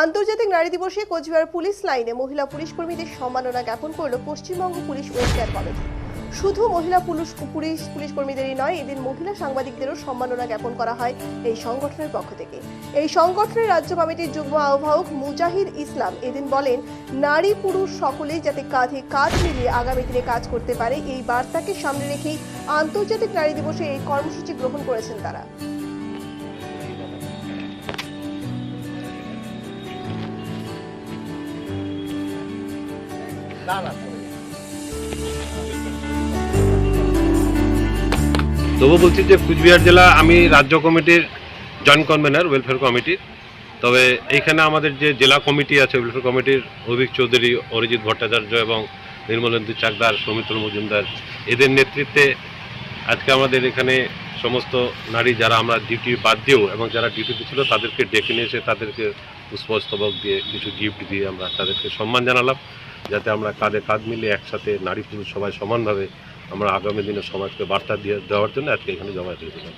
আন্তর্জাতিক নারী দিবসে কোচবিহার পুলিশ লাইনে মহিলা পুলিশ কর্মীদের সম্মাননা জ্ঞাপন করল পশ্চিমবঙ্গ পুলিশ ওয়েলফেয়ার কলেজ। শুধু মহিলা পুলিশ পুলিশ পুলিশ কর্মীদেরই নয়, এদিন মহিলা সাংবাদিকদেরও সম্মাননা জ্ঞাপন করা হয় এই সংগঠনের পক্ষ থেকে। এই সংগঠনের রাজ্য কমিটির যুগ্ম আহ্বায়ক মুজাহিদ ইসলাম এদিন বলেন, নারী পুরুষ সকলেই যাতে কাঁধে কাঁধ মিলিয়ে আগামী দিনে কাজ করতে পারে, এই বার্তাকে সামনে রেখেই আন্তর্জাতিক নারী দিবসে এই কর্মসূচি গ্রহণ করেছেন তারা। তবু বলছি যে কুচবিহার জেলা আমি রাজ্য কমিটির জয়েন্ট কনভেনার ওয়েলফেয়ার কমিটির তবে এইখানে আমাদের যে জেলা কমিটি আছে ওয়েলফেয়ার কমিটির অভিক চৌধুরী, অরিজিৎ ভট্টাচার্য এবং নির্মলেন্দু চাকদার, সৌমিত্র মজুমদার, এদের নেতৃত্বে আজকে আমাদের এখানে সমস্ত নারী যারা আমরা ডিউটি বাদ দিয়েও এবং যারা ডিউটিতে ছিল, তাদেরকে ডেকে নিয়ে এসে তাদেরকে পুষ্পস্তবক দিয়ে কিছু গিফট দিয়ে আমরা তাদেরকে সম্মান জানালাম, যাতে আমরা কাঁধে কাঁধ মিলে একসাথে নারী পুরুষ সবাই সমানভাবে আমরা আগামী দিনে সমাজকে বার্তা দিয়ে দেওয়ার জন্য আজকে এখানে জমা দিয়ে দিলাম।